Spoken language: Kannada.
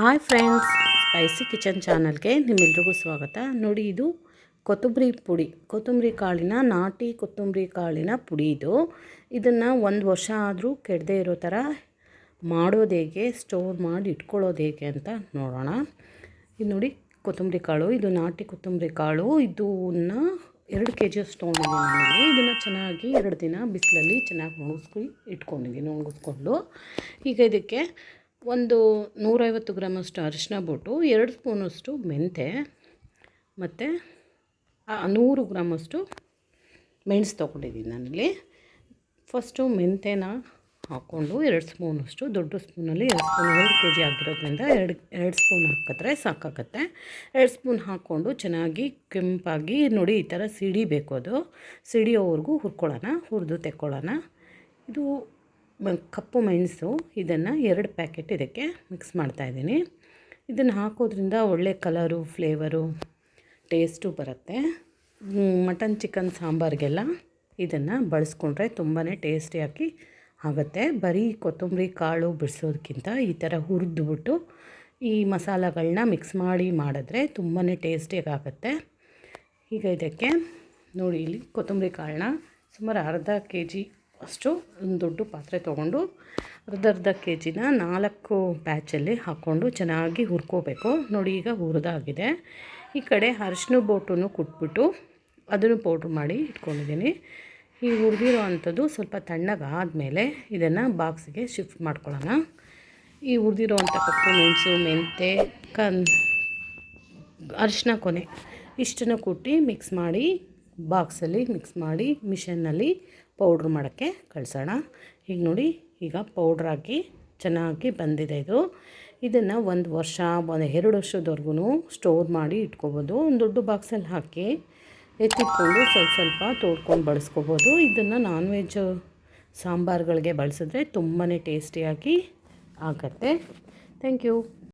ಹಾಯ್ ಫ್ರೆಂಡ್ಸ್ ಸ್ಪೈಸಿ ಕಿಚನ್ ಚಾನಲ್ಗೆ ನಿಮ್ಮೆಲ್ರಿಗೂ ಸ್ವಾಗತ. ನೋಡಿ ಇದು ಕೊತ್ತಂಬರಿ ಪುಡಿ. ಕೊತ್ತಂಬರಿ ಕಾಳಿನ, ನಾಟಿ ಕೊತ್ತಂಬರಿ ಕಾಳಿನ ಪುಡಿ ಇದು. ಇದನ್ನು ಒಂದು ವರ್ಷ ಆದರೂ ಕೆಡದೆ ಇರೋ ಥರ ಮಾಡೋದು ಹೇಗೆ ಸ್ಟೋರ್ ಮಾಡಿ ಇಟ್ಕೊಳ್ಳೋದು ಹೇಗೆ ಅಂತ ನೋಡೋಣ. ಇದು ನೋಡಿ ಕೊತ್ತಂಬರಿ ಕಾಳು, ಇದು ನಾಟಿ ಕೊತ್ತಂಬರಿ ಕಾಳು. ಇದನ್ನು ಎರಡು ಕೆ ಸ್ಟೋನ್ ತೊಗೊಂಡಿದ್ದೀನಿ ನಾನಿಲ್ಲಿ. ಇದನ್ನು ಚೆನ್ನಾಗಿ ಎರಡು ದಿನ ಬಿಸಿಲಲ್ಲಿ ಚೆನ್ನಾಗಿ ಒಣಗಿಸ್ಕೊ ಇಟ್ಕೊಂಡಿದ್ದೀನಿ ಒಣಗಿಸ್ಕೊಂಡು ಈಗ ಇದಕ್ಕೆ ಒಂದು ನೂರೈವತ್ತು ಗ್ರಾಮಷ್ಟು ಅರಿಶಿನ ಬೋಟು ಎರಡು ಸ್ಪೂನಷ್ಟು ಮೆಂತೆ, ಮತ್ತು ನೂರು ಗ್ರಾಮಷ್ಟು ಮೆಣಸು ತೊಗೊಂಡಿದ್ದೀನಿ ನಾನಿಲ್ಲಿ. ಫಸ್ಟು ಮೆಂತೆನ ಹಾಕ್ಕೊಂಡು ಎರಡು ಸ್ಪೂನಷ್ಟು, ದೊಡ್ಡ ಸ್ಪೂನಲ್ಲಿ ಎರಡು ಸ್ಪೂನ್ ಎರಡು ಕೆ ಜಿ ಆಗಿರೋದ್ರಿಂದ ಎರಡು ಎರಡು ಸ್ಪೂನ್ ಹಾಕಿದ್ರೆ ಸಾಕಾಗತ್ತೆ. ಎರಡು ಸ್ಪೂನ್ ಹಾಕ್ಕೊಂಡು ಚೆನ್ನಾಗಿ ಕೆಂಪಾಗಿ ನೋಡಿ, ಈ ಥರ ಸಿಡಿಬೇಕು ಅದು. ಸಿಡಿಯೋವರೆಗೂ ಹುರ್ಕೊಳ್ಳೋಣ, ಹುರಿದು ತೆಕ್ಕೊಳ್ಳೋಣ. ಇದು ಕಪ್ಪು ಮೆಣಸು, ಇದನ್ನು ಎರಡು ಪ್ಯಾಕೆಟ್ ಇದಕ್ಕೆ ಮಿಕ್ಸ್ ಮಾಡ್ತಾಯಿದ್ದೀನಿ ಇದನ್ನು ಹಾಕೋದ್ರಿಂದ ಒಳ್ಳೆ ಕಲರು ಫ್ಲೇವರು ಟೇಸ್ಟು ಬರುತ್ತೆ. ಮಟನ್ ಚಿಕನ್ ಸಾಂಬಾರಿಗೆಲ್ಲ ಇದನ್ನು ಬಳಸ್ಕೊಂಡ್ರೆ ತುಂಬಾ ಟೇಸ್ಟಿಯಾಗಿ ಆಗುತ್ತೆ. ಬರೀ ಕೊತ್ತಂಬರಿ, ಕಾಳು ಬಿಡಿಸೋದಕ್ಕಿಂತ ಈ ಥರ ಹುರಿದ್ಬಿಟ್ಟು ಈ ಮಸಾಲಗಳನ್ನ ಮಿಕ್ಸ್ ಮಾಡಿ ಮಾಡಿದ್ರೆ ತುಂಬಾ ಟೇಸ್ಟಿಯಾಗುತ್ತೆ ಈಗ ಇದಕ್ಕೆ ನೋಡಿ, ಇಲ್ಲಿ ಕೊತ್ತಂಬರಿ, ಕಾಳನ್ನ ಸುಮಾರು ಅರ್ಧ ಕೆ ಜಿ ಅಷ್ಟು ಒಂದು ದೊಡ್ಡ ಪಾತ್ರೆ ತೊಗೊಂಡು ಅರ್ಧ ಅರ್ಧ ಕೆ ಜಿನ ನಾಲ್ಕು ಬ್ಯಾಚಲ್ಲಿ ಹಾಕ್ಕೊಂಡು ಚೆನ್ನಾಗಿ ಹುರ್ಕೋಬೇಕು. ನೋಡಿ, ಈಗ ಹುರಿದಾಗಿದೆ. ಈ ಕಡೆ ಅರಿಶಿನ ಬೋಟನ್ನು ಕುಟ್ಬಿಟ್ಟು ಅದನ್ನು ಪೌಡ್ರ್ ಮಾಡಿ ಇಟ್ಕೊಂಡಿದ್ದೀನಿ. ಈ ಹುರಿದಿರೋ ಅಂಥದ್ದು ಸ್ವಲ್ಪ ತಣ್ಣಗಾದಮೇಲೆ ಇದನ್ನು ಬಾಕ್ಸಿಗೆ ಶಿಫ್ಟ್ ಮಾಡ್ಕೊಳ್ಳೋಣ. ಈ ಹುರಿದಿರೋ ಅಂಥ ಕಪ್ಪು ಮೆಣಸು, ಮೆಂತೆ, ಕನ್, ಅರಿಶಿನ ಕೊನೆ ಇಷ್ಟನ್ನು ಕುಟ್ಟಿ ಮಿಕ್ಸ್ ಮಾಡಿ ಬಾಕ್ಸಲ್ಲಿ ಮಿಕ್ಸ್ ಮಾಡಿ ಮಿಷನ್ನಲ್ಲಿ ಪೌಡ್ರ್ ಮಾಡೋಕ್ಕೆ ಕಳಿಸೋಣ. ಈಗ ನೋಡಿ, ಈಗ ಪೌಡ್ರ್ ಹಾಕಿ ಚೆನ್ನಾಗಿ ಬಂದಿದೆ ಇದು. ಇದನ್ನು ಒಂದು ವರ್ಷ, ಒಂದು ಎರಡು ವರ್ಷದವರೆಗೂ ಸ್ಟೋರ್ ಮಾಡಿ ಇಟ್ಕೋಬೋದು. ಒಂದು ದೊಡ್ಡ ಬಾಕ್ಸಲ್ಲಿ ಹಾಕಿ ಎತ್ತಿಟ್ಕೊಂಡು ಸ್ವಲ್ಪ ಸ್ವಲ್ಪ ತೋಡ್ಕೊಂಡು ಬಳಸ್ಕೋಬೋದು. ಇದನ್ನು ನಾನ್ ವೆಜ್ ಸಾಂಬಾರುಗಳಿಗೆ ಬಳಸಿದ್ರೆ ತುಂಬಾ ಟೇಸ್ಟಿಯಾಗಿ ಆಗುತ್ತೆ. Thank you